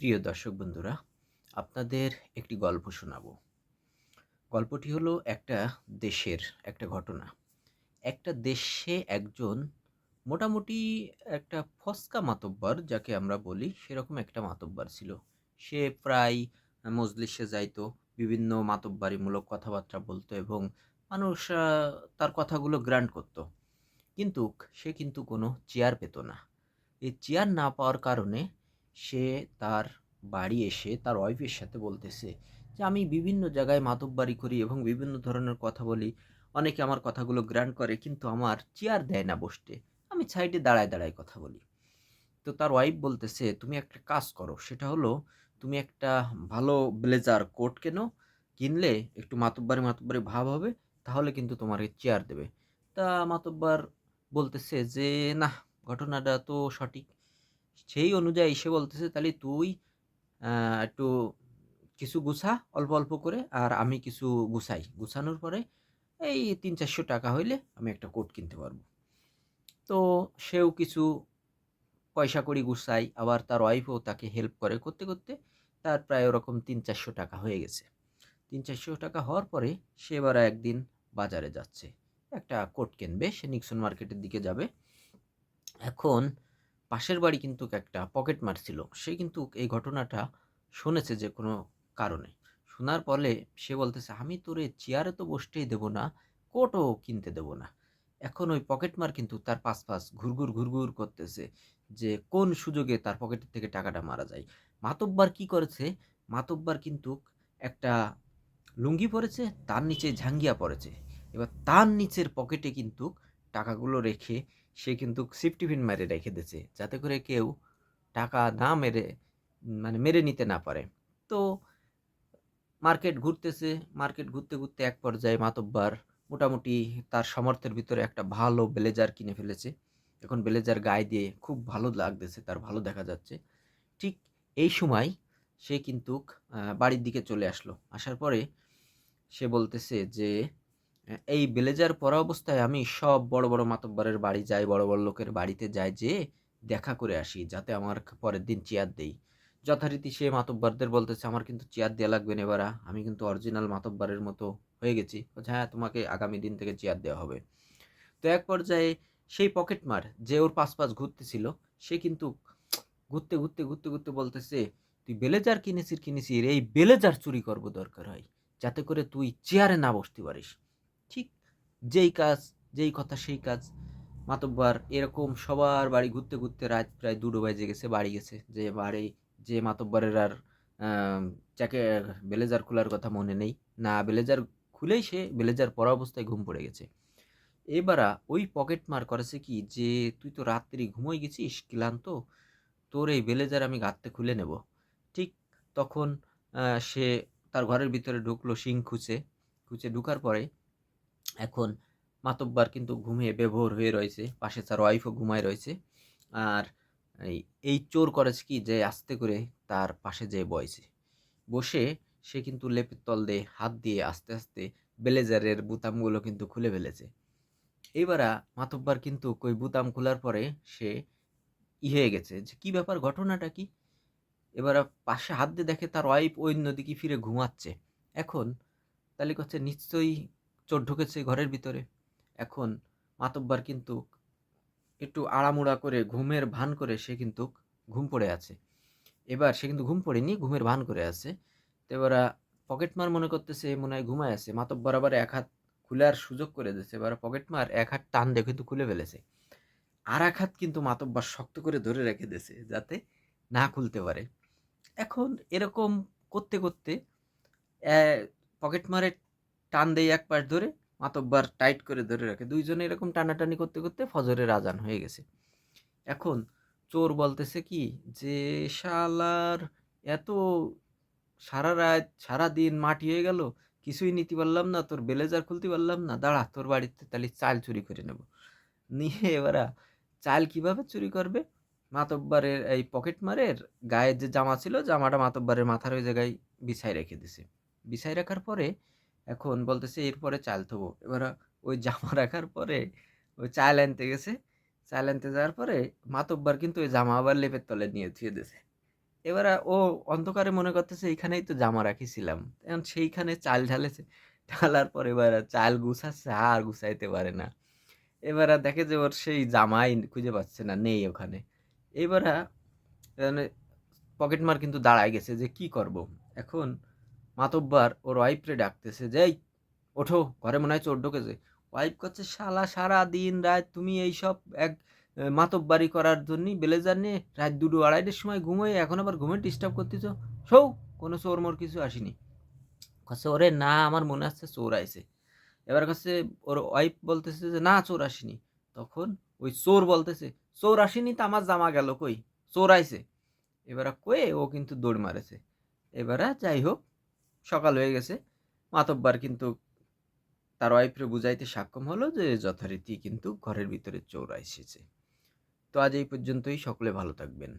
প্রিয় দর্শক বন্ধুরা, আপনাদের একটি গল্প শোনাবো। গল্পটি হলো একটা দেশের একটা ঘটনা। একটা দেশে একজন মোটামুটি একটা ফস্কা মাতব্বর, যাকে আমরা বলি, সেরকম একটা মাতব্বর ছিল। সে প্রায় মজলিসে যাইতো, বিভিন্ন মাতব্বারিমূলক কথাবার্তা বলতো এবং মানুষ তার কথাগুলো গ্রান্ট করতো। কিন্তু সে কিন্তু কোনো চেয়ার পেত না। এই চেয়ার না পাওয়ার কারণে সে তার বাড়ি এসে তার ওয়াইফের সাথে বলতেছে যে, আমি বিভিন্ন জায়গায় মাতব্বারি করি এবং বিভিন্ন ধরনের কথা বলি। অনেকে আমার কথাগুলো গ্রান্ট করে কিন্তু আমার চেয়ার দেয় না বসতে। আমি সাইডে দাঁড়ায় দাঁড়ায় কথা বলি। তো তার ওয়াইফ বলতেছে, তুমি একটা কাজ করো। সেটা হলো, তুমি একটা ভালো ব্লেজার কোট কেনো। কিনলে একটু মাতব্বারি মাতব্বারি ভাব হবে, তাহলে কিন্তু তোমাকে চেয়ার দেবে। তা মাতব্বার বলতেছে যে, না, ঘটনাটা তো সঠিক। সেই অনুযায়ী সে বলতেছে, তাহলে তুই একটু কিছু গুছা, অল্প অল্প করে, আর আমি কিছু গুছাই। গুছানোর পরে এই তিন চারশো টাকা হইলে আমি একটা কোট কিনতে পারব। তো সেও কিছু পয়সা কড়ি গুছাই আবার তার ওয়াইফও তাকে হেল্প করে করতে করতে তার প্রায় ওরকম তিন চারশো টাকা হয়ে গেছে। তিন চারশো টাকা হওয়ার পরে সে এবার একদিন বাজারে যাচ্ছে। একটা কোট কিনবে, সে নিক্সন মার্কেটের দিকে যাবে। এখন পাশের বাড়ি কিন্তু একটা পকেট মার ছিল। সে কিন্তু এই ঘটনাটা শুনেছে যে কোনো কারণে। শোনার পরে সে বলতেছে, আমি তোরে চেয়ারে তো বসতেই দেবো না, কোটও কিনতে দেবো না। এখন ওই পকেটমার কিন্তু তার পাশ পাশ ঘুরঘুর ঘুরঘুর করতেছে যে কোন সুযোগে তার পকেটের থেকে টাকাটা মারা যায়। মাতব্বার কি করেছে? মাতব্বার কিন্তু একটা লুঙ্গি পরেছে, তার নিচে ঝাঙ্গিয়া পড়েছে এবার তার নিচের পকেটে কিন্তু টাকাগুলো রেখে সে কিন্তু সিফটিফিন মেরে রেখে দিয়েছে। যাতে করে কেউ টাকা না মেরে মানে মেরে নিতে না পারে। তো মার্কেট ঘুরতেছে। মার্কেট ঘুরতে ঘুরতে এক পর্যায়ে মাতব্বার মোটামুটি তার সামর্থ্যের ভিতরে একটা ভালো ব্লেজার কিনে ফেলেছে। এখন ব্লেজার গায়ে দিয়ে খুব ভালো লাগতেছে, তার ভালো দেখা যাচ্ছে। ঠিক এই সময় সে কিন্তু বাড়ির দিকে চলে আসলো। আসার পরে সে বলতেছে যে এই ব্লেজার পরা অবস্থায় আমি সব বড় বড় মাতব্বরের বাড়ি যাই বড় বড় লোকের বাড়িতে যাই যে দেখা করে আসি যাতে আমার পরের দিন চেয়ার দেই। যথারীতি সে মাতব্বরদের বলতেছে আমার কিন্তু চেয়ার দেওয়া লাগবে না এবার আমি কিন্তু অরিজিনাল মাতব্বরের মতো হয়ে গেছি। বলছে, হ্যাঁ তোমাকে আগামী দিন থেকে চেয়ার দেওয়া হবে। তো এক পর্যায়ে সেই পকেট মার যে ওর পাশ পাশ ঘুরতেছিল সে কিন্তু ঘুরতে ঘুরতে ঘুরতে ঘুরতে বলতেছে তুই বেলেজার কিনেছিস কিনেছিস এই বেলেজার চুরি করব দরকার হয় যাতে করে তুই চেয়ারে না বসতে পারিস। যেই কাজ, যেই কথা সেই কাজ। মাতব্বার, এরকম সবার বাড়ি ঘুরতে ঘুরতে রাত প্রায় দুটো বাজে গেছে, বাড়ি গেছে। যে বাড়ি, যে মাতব্বরের আর যাকে ব্লেজার খোলার কথা মনে নেই। না, ব্লেজার খুলেই সে, ব্লেজার পরা অবস্থায় ঘুম পড়ে গেছে। এবারা ওই পকেট মার করেছে কি যে, তুই তো রাত্রি ঘুমোই গেছিস, ক্লান্ত? তোর এই ব্লেজার আমি গাঁততে খুলে নেব। ঠিক তখন সে তার ঘরের ভিতরে ঢুকলো, শিং খুঁচে খুঁচে ঢুকার পরে এখন মাতব্বার কিন্তু ঘুমিয়ে বেভোর হয়ে রয়েছে, পাশে তার ওয়াইফও ঘুমায় রয়েছে। আর এই চোর করেছে কি যে আস্তে করে তার পাশে যেয়ে বসে বসে সে কিন্তু লেপের তল দিয়ে হাত দিয়ে আস্তে আস্তে ব্লেজারের বুতামগুলো কিন্তু খুলে ফেলেছে। এবারা মাতব্বার কিন্তু ওই বুতাম খোলার পরে সে ই হয়ে গেছে যে, কী ব্যাপার, ঘটনাটা কি? এবার পাশে হাত দিয়ে দেখে তার ওয়াইফ অন্যদিকে ফিরে ঘুমাচ্ছে। এখন তাহলে হচ্ছে? নিশ্চয়ই চোর ঢুকেছে ঘরের ভিতরে। এখন মাতব্বার কিন্তু একটু আড়ামুড়া করে ঘুমের ভান করে সে কিন্তু ঘুম পড়ে আছে। এবার সে কিন্তু ঘুম পড়েনি, ঘুমের ভান করে আছে। তো এবার পকেটমার মনে করতেছে, মনে হয় ঘুমায় আছে। মাতব্বর আবার এক হাত খোলার সুযোগ করে দিয়েছে। এবার পকেটমার এক হাত টান দিয়ে কিন্তু খুলে ফেলেছে। আর এক হাত কিন্তু মাতব্বর শক্ত করে ধরে রেখে দিয়েছে, যাতে না খুলতে পারে। এখন এরকম করতে করতে পকেট মারে টান দেয় এক পাশ ধরে, মাতব্বার টাইট করে ধরে রাখে। দুইজনে এরকম টানাটানি করতে করতে ফজরের আজান হয়ে গেছে। এখন চোর বলতেছে কি যে, শালার এত সারা রাত, সারা দিন মাটি হয়ে গেল, কিছুই নিতে পারলাম না, তোর ব্লেজার খুলতে পারলাম না, দাঁড়া, তোর বাড়িতে তাহলে চাল চুরি করে নেব। নিয়ে এবারা চাল কীভাবে চুরি করবে? মাতব্বারের এই পকেট মারের গায়ের যে জামা ছিল, জামাটা মাতব্বারের মাথার ওই জায়গায় বিছাই রেখে দিছে। বিছাই রাখার পরে এখন বলতেছে, এরপরে চাল থবো এবার ওই জামা রাখার পরে ওই চাল আনতে গেছে। চাল আনতে যাওয়ার পরে মাতব্বার কিন্তু ওই জামা আবার লেপের তলে নিয়ে থুয়ে দিয়েছে। এবার ও অন্ধকারে মনে করতেছে, এইখানেই তো জামা রাখিছিলাম। এখন সেইখানে চাল ঢালেছে। ঢালার পর এবার চাল গুছাচ্ছে, আর গুছাইতে পারে না। এবার দেখে যে ওর সেই জামাই খুঁজে পাচ্ছে না, নেই ওখানে। এবার মানে পকেটমার কিন্তু দাঁড়ায় গেছে যে, কি করব? এখন মাতব্বার ওর ওয়াইফরে ডাকতেছে যে এই ওঠো ঘরে মনে হয় চোর ঢোকেছে। ওয়াইফ করছে শালা সারা দিন রাত তুমি এইসব এক আহ, মাতব্বারি করার জন্যই ব্লেজার নিয়ে রাত দুটো আড়াইটের সময় ঘুমোয় এখন আবার ঘুমে ডিস্টার্ব করতেছ? সৌ কোনো চোর মোর কিছু আসেনি। কাছে ওরে না আমার মনে হচ্ছে চোর আইছে। এবার কাছে ওর ওয়াইফ বলতেছে যে না চোর আসেনি। তখন ওই চোর বলতেছে চোর আসেনি তো আমার জামা গেল কই? চোর আইছে। এবার কয়ে ও কিন্তু দৌড় মারেছে। এবারে যাই হোক সকাল হয়ে গেছে। মাতব্বার কিন্তু তার ওয়াইফরে বুঝাইতে সক্ষম হলো যে যথারীতি কিন্তু ঘরের ভিতরে চোর এসেছে। তো আজ এই পর্যন্তই। সকলে ভালো থাকবেন।